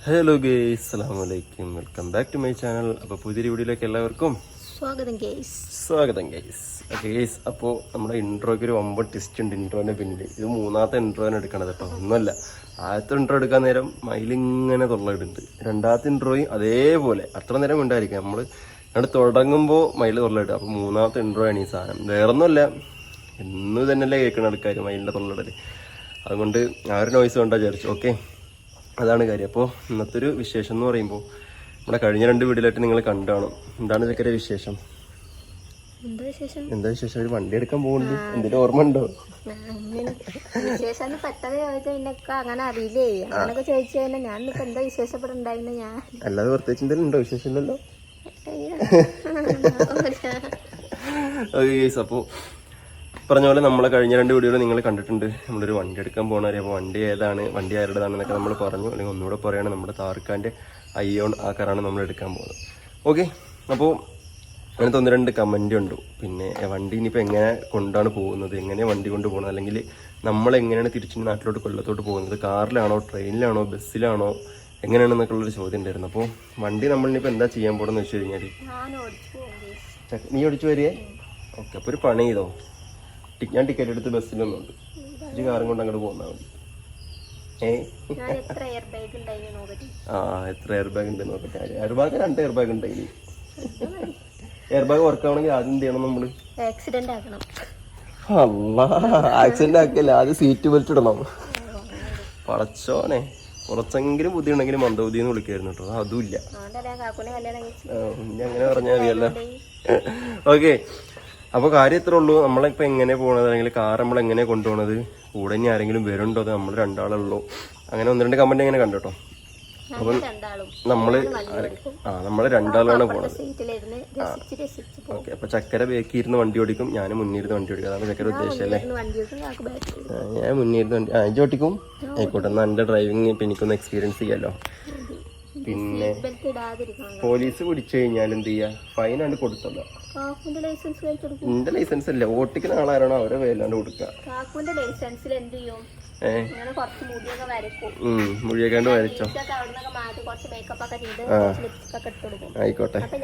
Hello guys അസ്സലാമലൈക്കും welcome back to my channel അപ്പോൾ പുതിയ വീഡിയോയിലേക്ക് എല്ലാവർക്കും സ്വാഗതം ഗേസ് സ്വാഗതം ഗേസ് ഓക്കെ ഗേസ് അപ്പോൾ നമ്മുടെ ഇൻട്രോയ്ക്ക് ഒരു ഒമ്പത് ട്വിസ്റ്റ് ഉണ്ട് ഇൻട്രോന്റെ പിന്നിൽ ഇത് മൂന്നാമത്തെ ഇൻട്രോ ഇൻട്രോയാണ് എടുക്കണത് കേട്ടോ ഒന്നുമല്ല. ആദ്യത്തെ ഇൻട്രോ എടുക്കാൻ നേരം മയിലിങ്ങനെ തൊള്ളയിടുന്നുണ്ട് രണ്ടാമത്തെ ഇൻട്രോയും അതേപോലെ. അത്ര നേരം ഉണ്ടായിരിക്കും. നമ്മൾ അവിടെ തുടങ്ങുമ്പോൾ മയിൽ തൊള്ളയിടുക അപ്പോൾ മൂന്നാമത്തെ ഇൻട്രോ ആണ് ഈ സാധനം. വേറൊന്നുമല്ല. എന്നു തന്നെയല്ലേ കേൾക്കണ ആൾക്കാർ മയിലിന്റെ തൊള്ളയിടൽ അതുകൊണ്ട് ആ ഒരു നോയ്സ് കൊണ്ടാ വിചാരിച്ചു ഓക്കെ അതാണ് കാര്യം. അപ്പോൾ ഇന്നത്തെ ഒരു വിശേഷം എന്ന് പറയുമ്പോൾ നമ്മുടെ കഴിഞ്ഞ രണ്ട് വീഡിയോയിലായിട്ട് നിങ്ങൾ കണ്ടാണ് എന്താണ് ഇതൊക്കെ വിശേഷം? എന്താ വിശേഷം? വിശേഷം? ഒരു വണ്ടി എടുക്കാൻ പോകുന്നുണ്ട് എന്തെങ്കിലും ഓർമ്മ ഉണ്ടോ? വിശേഷം പെട്ടെന്ന് ചോദിച്ചാൽ പിന്നൊക്കെ അങ്ങനെ അറിയില്ലേ? അങ്ങനൊക്കെ ചോദിച്ചു കഴിഞ്ഞാൽ ഞാൻ ഇപ്പൊ എന്താ വിശേഷപ്പെടുണ്ടായിരുന്നു ഞാൻ? അല്ലാതെ പ്രത്യേകിച്ച് എന്തെങ്കിലും ഉണ്ടോ വിശേഷമില്ലല്ലോ? ഓക്കെ ഗൈസ് അപ്പോൾ പറഞ്ഞ പോലെ നമ്മൾ കഴിഞ്ഞ രണ്ട് വീഡിയോയിൽ നിങ്ങൾ കണ്ടിട്ടുണ്ട്. നമ്മളൊരു വണ്ടി എടുക്കാൻ പോകണവരെ അപ്പോൾ വണ്ടി ഏതാണ്? വണ്ടി ആരുടേതാണെന്നൊക്കെ നമ്മൾ പറഞ്ഞു. അല്ലെങ്കിൽ ഒന്നുകൂടെ പറയുകയാണ് നമ്മുടെ താർക്കാന്റെ അയ്യോൺ ആ കാറാണ് നമ്മൾ എടുക്കാൻ പോകുന്നത് ഓക്കെ. അപ്പോൾ അങ്ങനത്തെ ഒന്ന് രണ്ട് കമന്റ് ഉണ്ട് പിന്നെ വണ്ടി ഇനിയിപ്പോൾ എങ്ങനെ കൊണ്ടാണ് പോകുന്നത്? എങ്ങനെ വണ്ടി കൊണ്ട് പോകുന്നത് അല്ലെങ്കിൽ നമ്മൾ എങ്ങനെയാണ് തിരിച്ച് നാട്ടിലോട്ട് കൊല്ലത്തോട്ട് പോകുന്നത്? കാറിലാണോ? ട്രെയിനിലാണോ? ബസ്സിലാണോ? എങ്ങനെയാണെന്നൊക്കെ ഉള്ളൊരു ചോദ്യം ഉണ്ടായിരുന്നു. അപ്പോൾ വണ്ടി നമ്മളിനിപ്പോൾ എന്താ ചെയ്യാൻ പോകണമെന്ന് വെച്ച് കഴിഞ്ഞാൽ നീ ഓടിച്ചു വരികയെ? ഓക്കെ. അപ്പോൾ ഒരു പണി ചെയ്തോ? ഞാൻ ടിക്കറ്റ് എടുത്ത് ബസ്സിലൊന്നുണ്ട് ഒരു കാറും കൊണ്ട് അങ്ങോട്ട് പോകുന്ന മതി. ഏ? ആ എത്ര എയർ ബാഗ് ഉണ്ട് നോക്കട്ടെ എയർ ബാഗ് രണ്ട് എയർ ബാഗ് ഉണ്ട് ഇനി എയർ ബാഗ് വർക്ക് ആവണമെങ്കിൽ ആദ്യം എന്ത് ചെയ്യണം നമ്മൾ? ആക്സിഡന്റ് ആക്കണം. അല്ല ആക്സിഡന്റ് ആക്കിയല്ല? ആദ്യം സീറ്റ് ബെൽറ്റ് ഇടണം. പടച്ചോനെ കുറച്ചെങ്കിലും ബുദ്ധി ഉണ്ടെങ്കിൽ മന്ദബുദ്ധി എന്ന് വിളിക്കായിരുന്നു കേട്ടോ അതുമില്ല അങ്ങനെ പറഞ്ഞാൽ മതിയല്ലോ. ഓക്കെ അപ്പോൾ കാര്യം ഇത്രേ ഉള്ളൂ. നമ്മളിപ്പോൾ എങ്ങനെ പോകണത് അല്ലെങ്കിൽ കാർ നമ്മൾ എങ്ങനെ കൊണ്ടുപോകണത് കൂടെ ഇനി ആരെങ്കിലും വരുന്നുണ്ടോ? അത് നമ്മൾ രണ്ടാളുള്ളൂ അങ്ങനെ ഒന്ന് രണ്ട് കമന്റ് എങ്ങനെ കണ്ടോ കേട്ടോ നമ്മൾ രണ്ടാളും നമ്മൾ ആ നമ്മൾ രണ്ടാളാണ് പോണത്. ഓക്കെ അപ്പൊ ചക്കര ബേക്കി ഇരുന്ന് വണ്ടി ഓടിക്കും. ഞാൻ മുന്നിരുന്ന് വണ്ടി ഓടിക്കും. അതാണ് ചക്കര ഉദ്ദേശം അല്ലേ? ഓടിക്കും. ഞാൻ മുന്നിരുന്ന് വണ്ടി ആ ഇജ്ജ് ഓട്ടിക്കും ആയിക്കോട്ടെ എന്നാൽ എന്റെ ഡ്രൈവിങ് ഇപ്പം എനിക്കൊന്ന് എക്സ്പീരിയൻസ് ചെയ്യാമല്ലോ പിന്നെ പോലീസ് പിടിച്ചു കഴിഞ്ഞാൽ എന്ത് ഫൈൻ ഫൈനാണ് കൊടുത്തല്ലോ എന്റെ ലൈസൻസ് കൊടുക്കും അല്ല ഓട്ടിക്കുന്ന ആളാരാണോ അവരെ പേരിലാണ് കൊടുക്കുക. ലൈസൻസിൽ എന്ത് ചെയ്യും? വരച്ചോ? കൊടുക്കും. ആയിക്കോട്ടെ. അപ്പൊ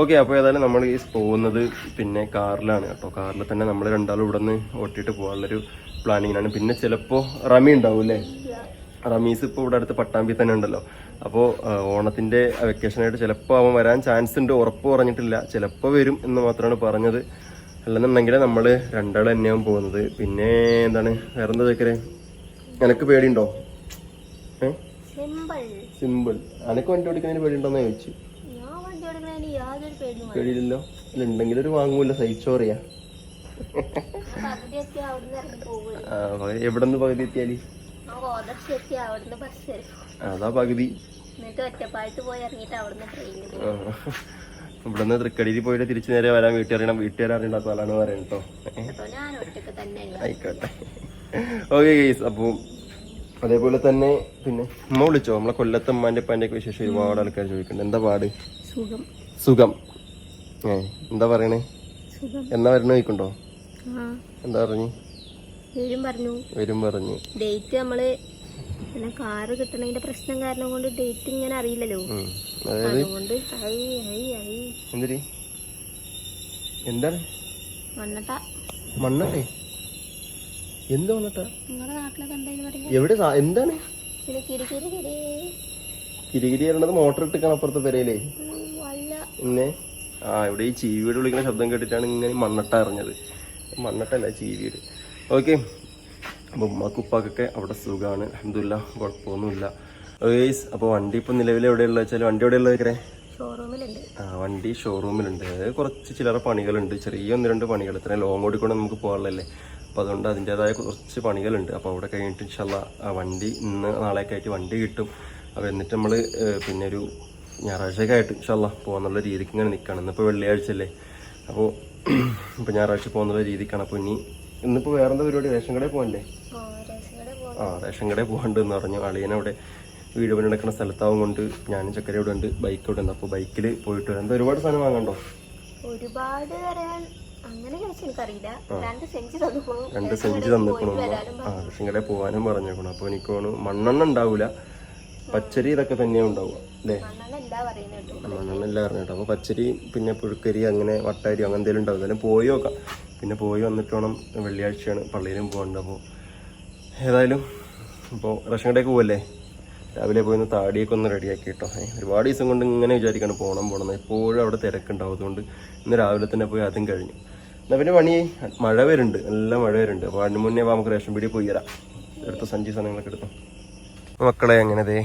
ഓക്കെ അപ്പോൾ ഏതായാലും നമ്മൾ ഈ പോകുന്നത് പിന്നെ കാറിലാണ് കേട്ടോ. കാറിൽ തന്നെ നമ്മൾ രണ്ടാളും ഇവിടെ നിന്ന് ഓട്ടിയിട്ട് പോകാനുള്ളൊരു പ്ലാനിങ്ങിനാണ് പിന്നെ ചിലപ്പോ റമി ഉണ്ടാവും അല്ലേ? റമീസ് ഇപ്പോൾ ഇവിടെ അടുത്ത് പട്ടാമ്പി തന്നെ ഉണ്ടല്ലോ. അപ്പോൾ ഓണത്തിന്റെ വെക്കേഷനായിട്ട് ചിലപ്പോൾ അവൻ വരാൻ ചാൻസ് ഉണ്ട് ഉറപ്പ് പറഞ്ഞിട്ടില്ല. ചിലപ്പോൾ വരും എന്ന് മാത്രമാണ് പറഞ്ഞത്. അല്ലെന്നുണ്ടെങ്കിൽ നമ്മൾ രണ്ടാൾ തന്നെയാവും പോകുന്നത്. പിന്നെ എന്താണ്? വേറെ എന്താ ചോദിക്കരേ നിനക്ക് പേടിയുണ്ടോ സിമ്പിൾ അനക്ക് വണ്ടി ഓടിക്കുന്നതിന് പേടിയുണ്ടോന്ന് ചോദിച്ചു. പേടിയില്ലല്ലോ? അല്ല ഉണ്ടെങ്കിൽ ഒരു വാങ്ങൂല സഹിച്ചോറിയാ എവിടെ നിന്ന് പകുതി എത്തിയാൽ? അതാ പകുതി. ഇവിടുന്ന് തൃക്കടിയിൽ പോയിട്ട് തിരിച്ചു നേരെ വരാൻ വീട്ടുകാരണം വീട്ടുകാർ അറിയണ്ടാത്ത ആളാണ് പറയുന്നത് കേട്ടോ. ആയിക്കോട്ടെ. ഓക്കെ ഗൈസ് അപ്പോൾ അതേപോലെ തന്നെ പിന്നെ ഉമ്മ വിളിച്ചോ? നമ്മളെ കൊല്ലത്തെ ഉമ്മാന്റെ ഉപ്പാന്റെ ഒക്കെ വിശേഷം ഒരുപാട് ആൾക്കാർ ചോദിക്കുന്നുണ്ട്. എന്താ പാട്? സുഖം. സുഖം. ഏ എന്താ പറയണേ? എന്നാ വരണ ചോദിക്കണ്ടോ ആ. എന്താ പറഞ്ഞു? വരും പറഞ്ഞു. പറഞ്ഞു. ഡേറ്റ് നമ്മൾ പിന്നെ കാറ് കിട്ടണതിന്റെ പ്രശ്നം കാരണം കൊണ്ട് ഡേറ്റ് ഇങ്ങനെ അറിയില്ലല്ലോ. അതുകൊണ്ട് എന്താണ് വന്നിട്ടാ മണ്ണട്ടെ. എന്താ മണ്ണട്ട? നിങ്ങളുടെ നാട്ടിലൊക്കെ എന്തായാലും എവിടെ എന്താണ്? കിരികിരി പറയണത് മോട്ടർ ഇട്ടിക്കണം അപ്പുറത്തെ പെരയിലേ. പിന്നെ ആ ഇവിടെ ഈ ചീവീട് വിളിക്കുന്ന ശബ്ദം കേട്ടിട്ടാണ് ഇങ്ങനെ മണ്ണട്ട അറിഞ്ഞത്. മണ്ണട്ടല്ല ചീവീട്. ഓക്കെ. അപ്പോൾ ഉമ്മക്ക് ഉപ്പാക്കൊക്കെ അവിടെ സുഖമാണ് അഹമ്മദില്ല കുഴപ്പമൊന്നുമില്ല. ഏയ്സ് അപ്പോൾ വണ്ടി ഇപ്പം നിലവിൽ എവിടെയുള്ള വെച്ചാൽ വണ്ടി എവിടെയുള്ള വെക്കറേ ഷോറൂമിലുണ്ട്. ആ വണ്ടി ഷോറൂമിലുണ്ട്. അതായത് കുറച്ച് ചിലർ പണികളുണ്ട്. ചെറിയ ഒന്ന് രണ്ട് പണികൾ. ഇത്രയും ലോങ് ഓടിക്കൊണ്ട് നമുക്ക് പോകാനുള്ളതല്ലേ? അപ്പോൾ അതുകൊണ്ട് അതിന്റേതായ കുറച്ച് പണികളുണ്ട്. അപ്പോൾ അവിടെ കഴിഞ്ഞിട്ട് ഇൻഷല്ല ആ വണ്ടി ഇന്ന് നാളെയൊക്കെ ആയിട്ട് വണ്ടി കിട്ടും. അപ്പോൾ എന്നിട്ട് നമ്മൾ പിന്നെ ഒരു ഞായറാഴ്ചയൊക്കെ ആയിട്ട് ഇൻഷല്ല പോകാന്നുള്ള രീതിക്ക് ഇങ്ങനെ നിൽക്കുകയാണ്. ഇന്നിപ്പോൾ വെള്ളിയാഴ്ച അല്ലേ അപ്പോൾ ഇപ്പോൾ ഞായറാഴ്ച പോകുന്നുള്ള രീതിക്കാണ്. അപ്പോൾ ഇനി ഇന്നിപ്പോൾ വേറെന്താ പരിപാടി? റേഷൻ കടയിൽ പോകണ്ടേ ആ റേഷൻ കടയിൽ പോകണ്ട് എന്ന് പറഞ്ഞു അളിയനവിടെ വീട് പണി നടക്കുന്ന സ്ഥലത്താവും കൊണ്ട് ഞാനും ചക്കര ഇവിടെ ഉണ്ട്. ബൈക്ക് ഇവിടെ ഉണ്ട്. അപ്പോൾ ബൈക്കിൽ പോയിട്ട് വരാം. എന്താ ഒരുപാട് സാധനം വാങ്ങണ്ടോ? ഒരുപാട് അങ്ങനെ എനിക്കറിയില്ല. രണ്ട് സെഞ്ചി തന്നിക്കണു? ആ റേഷൻ കടയിൽ പോകാനും പറഞ്ഞേക്കണം. അപ്പോൾ എനിക്ക് തോന്നുന്നു മണ്ണെണ്ണ ഉണ്ടാവില്ല പച്ചരി ഇതൊക്കെ തന്നെയാണ് ഉണ്ടാവുക അല്ലേ? മണ്ണെണ്ണ എല്ലാം അറിഞ്ഞിട്ടോ അപ്പൊ അപ്പോൾ പച്ചരി പിന്നെ പുഴുക്കരി അങ്ങനെ വട്ടാരി അങ്ങനെ എന്തെങ്കിലും ഉണ്ടാവും. എന്തായാലും പോയി നോക്കാം. പിന്നെ പോയി വന്നിട്ട് വേണം വെള്ളിയാഴ്ചയാണ് പള്ളിയിലും പോകേണ്ടത് അപ്പോൾ. ഏതായാലും ഇപ്പോൾ റേഷൻ കടയൊക്കെ പോവല്ലേ? രാവിലെ പോയി ഒന്ന് താടിയൊക്കെ ഒന്ന് റെഡിയാക്കി കേട്ടോ. ഒരുപാട് ദിവസം കൊണ്ട് ഇങ്ങനെ വിചാരിക്കണം പോകണം പോകണം. എപ്പോഴും അവിടെ തിരക്കുണ്ടാവും. അതുകൊണ്ട് ഇന്ന് രാവിലെ തന്നെ പോയി അതും കഴിഞ്ഞു. എന്നാൽ പിന്നെ പണി മഴ വരുന്നുണ്ട്. നല്ല മഴ വരുന്നുണ്ട്. അപ്പോൾ അതിന് മുന്നേ നമുക്ക് റേഷൻ പീടിയിൽ പോയി തരാം എടുത്ത സഞ്ചി സാധനങ്ങളൊക്കെ എടുത്തു. മക്കളെ അങ്ങനെ ദേ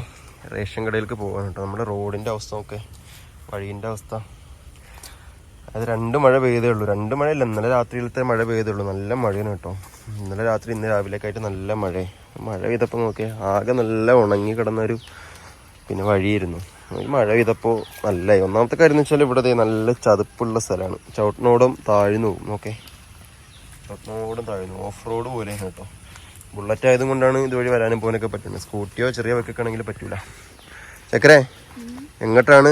റേഷൻ കടയിലേക്ക് പോകാൻ കേട്ടോ. നമ്മുടെ റോഡിന്റെ അവസ്ഥ നോക്കെ. വഴീന്റെ അവസ്ഥ. അത് രണ്ട് മഴ പെയ്തേ ഉള്ളൂ. രണ്ട് മഴയില്ല ഇന്നലെ രാത്രിയിലത്തെ മഴ പെയ്തേ ഉള്ളൂ. നല്ല മഴയാണ് കേട്ടോ. ഇന്നലെ രാത്രി ഇന്ന് രാവിലേക്കായിട്ട് നല്ല മഴ. മഴ പെയ്തപ്പോൾ നോക്കിയേ ആകെ നല്ല ഉണങ്ങി കിടന്നൊരു പിന്നെ വഴിയായിരുന്നു. മഴ പെയ്തപ്പോൾ നല്ല ഒന്നാമത്തെ കാര്യം എന്ന് വെച്ചാൽ ഇവിടെ നല്ല ചതുപ്പുള്ള സ്ഥലമാണ്. ചവിട്ടിനോടും താഴ്ന്നു പോകും നോക്കേ. ചവിട്ടിനോടും താഴ്ന്നു ഓഫ് റോഡ് പോലെ കേട്ടോ. ബുള്ളറ്റ് ആയതും കൊണ്ടാണ് ഇതുവഴി വരാനും പോകാനൊക്കെ പറ്റുന്നത്. സ്കൂട്ടിയോ ചെറിയ വെക്കൊക്കെ ആണെങ്കിൽ പറ്റൂല. ചക്കരേ എങ്ങോട്ടാണ്?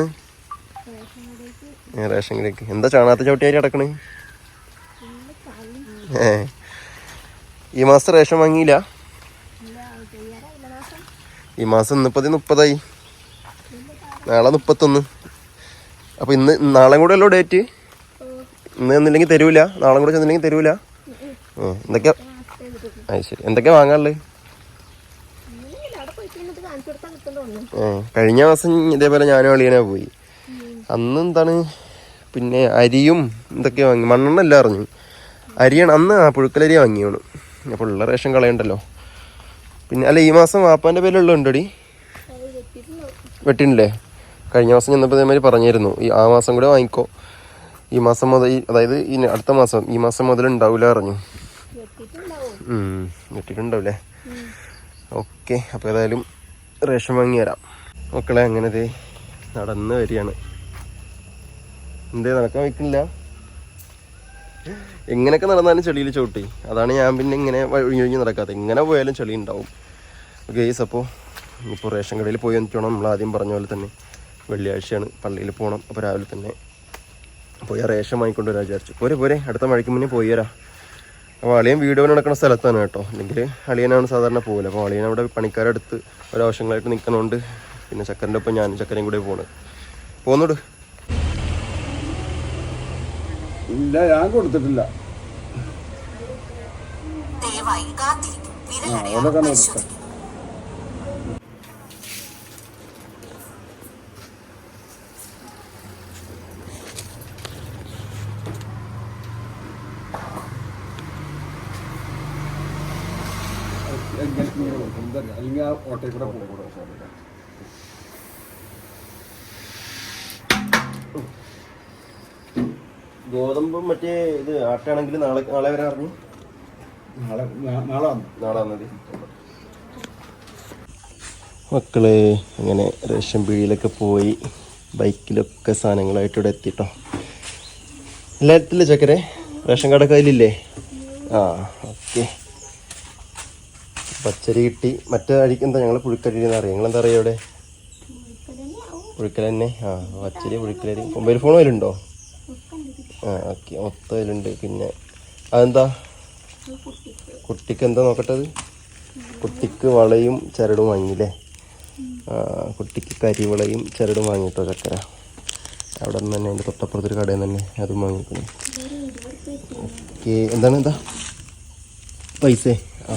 റേഷൻ കടയ്ക്ക്. എന്താ ചാണാത്ത ചവിട്ടിയായി കിടക്കണ് ഏ. ഈ മാസം റേഷൻ വാങ്ങിയില്ല? ഈ മാസം ഇന്നിപ്പത് മുപ്പതായി. നാളെ മുപ്പത്തൊന്ന്. അപ്പോൾ ഇന്ന് നാളെ കൂടെ അല്ലോ ഡേറ്റ് ഇന്ന് ചെന്നില്ലെങ്കിൽ തരൂല. നാളെ കൂടെ ചെന്നില്ലെങ്കിൽ തരൂല. എന്തൊക്കെയാ? അത് ശരി. എന്തൊക്കെയാ വാങ്ങാനുള്ളത് കഴിഞ്ഞ മാസം ഇതേപോലെ ഞാനും അളിയനാ പോയി. അന്ന് എന്താണ് പിന്നെ അരിയും ഇതൊക്കെ വാങ്ങി. മണ്ണെണ്ണ എല്ലാം അറിഞ്ഞു. അരിയാണ് അന്ന് ആ പുഴുക്കലരി വാങ്ങിയാണ്. അപ്പോൾ ഉള്ള റേഷൻ കളയണ്ടല്ലോ. പിന്നെ അല്ല ഈ മാസം വാപ്പാന്റെ ഉണ്ടടി? വെട്ടിണ്ടല്ലേ കഴിഞ്ഞ മാസം ചെന്നപ്പോൾ ഇതേമാതിരി പറഞ്ഞിരുന്നു ഈ ആ മാസം കൂടെ വാങ്ങിക്കോ. ഈ മാസം മുതൽ അതായത് ഈ അടുത്ത മാസം ഈ മാസം മുതൽ ഉണ്ടാവില്ല അറിഞ്ഞു വെട്ടിട്ടുണ്ടാവും വെട്ടിട്ടുണ്ടാവില്ലേ ഓക്കെ അപ്പോൾ ഏതായാലും റേഷൻ വാങ്ങി തരാം മക്കളെ അങ്ങനെ ദേ നടന്ന് വരികയാണ്. എന്തേ നടക്കാൻ വെക്കുന്നില്ല എങ്ങനെയൊക്കെ നടന്നാലും ചെളിയിൽ ചവിട്ടി. അതാണ് ഞാൻ പിന്നെ ഇങ്ങനെ ഒഴിഞ്ഞൊഴിഞ്ഞ് നടക്കാത്തത്. എങ്ങനെ പോയാലും ചെളി ഉണ്ടാവും. ഗെയ്സ് അപ്പോൾ ഇപ്പോൾ റേഷൻ കടയിൽ പോയി വന്നിട്ട് നമ്മൾ ആദ്യം പറഞ്ഞ പോലെ തന്നെ വെള്ളിയാഴ്ചയാണ്. പള്ളിയിൽ പോകണം അപ്പോൾ രാവിലെ തന്നെ പോയി റേഷൻ വാങ്ങിക്കൊണ്ട് വരാൻ വിചാരിച്ചു. പോരെ പോരെ. അടുത്ത മഴയ്ക്ക് മുന്നേ പോയി വരാം. അപ്പോൾ അളിയൻ വീഡിയോ നടക്കുന്ന സ്ഥലത്താണ് കേട്ടോ. അല്ലെങ്കിൽ അളിയനാണ് സാധാരണ പോകില്ല അപ്പോൾ അളിയൻ അവിടെ പണിക്കാരെടുത്ത് ഒരാവശ്യങ്ങളായിട്ട് നിൽക്കണോണ്ട് പിന്നെ ചക്കരന്റെ ഒപ്പം ഞാനും ചക്കരയും കൂടെ പോകണം പോന്നോട്. ഇല്ല ഞാൻ കൊടുത്തിട്ടില്ല. പരിശോധിക്കും അല്ലെങ്കിൽ ആ ഓട്ടയിൽ കൂടെ പോകും. ഗോതമ്പും മറ്റേ ഇത് ആട്ടാണെങ്കിൽ നാളെ നാളെ വരെ അറിഞ്ഞു? നാളെ നാളെ വന്നു. നാളെ വന്നത്. മക്കളെ അങ്ങനെ റേഷൻ പീടിയിലൊക്കെ പോയി ബൈക്കിലൊക്കെ സാധനങ്ങളായിട്ട് ഇവിടെ എത്തിട്ടോ. എല്ലാത്തില്ലേ ചക്കരെ? റേഷൻ കട കയ്യിലില്ലേ ആ ഓക്കെ. പച്ചരി കിട്ടി. മറ്റേ അരിക്ക് എന്താ ഞങ്ങൾ പുഴുക്കരി എന്ന് അറിയാം നിങ്ങൾ എന്താ പറയുക ഇവിടെ പുഴുക്കൽ തന്നെ? ആ പച്ചരി പുഴുക്കലരി മൊബൈൽ ഫോൺ അതിലുണ്ടോ ആ ഓക്കെ. മൊത്തം അതിലുണ്ട്. പിന്നെ അതെന്താ? കുട്ടിക്ക് എന്താ നോക്കട്ടത്? കുട്ടിക്ക് വളയും ചരടും വാങ്ങിയില്ലേ? കുട്ടിക്ക് കരിവളയും ചരടും വാങ്ങിട്ടോ ചക്കര? അവിടെ നിന്ന് തന്നെ അതിന്റെ തൊട്ടപ്പുറത്തൊരു കടയിൽ നിന്ന് തന്നെ അതും വാങ്ങിക്കുന്നു ഓക്കെ. എന്താണ് എന്താ പൈസ. ആ.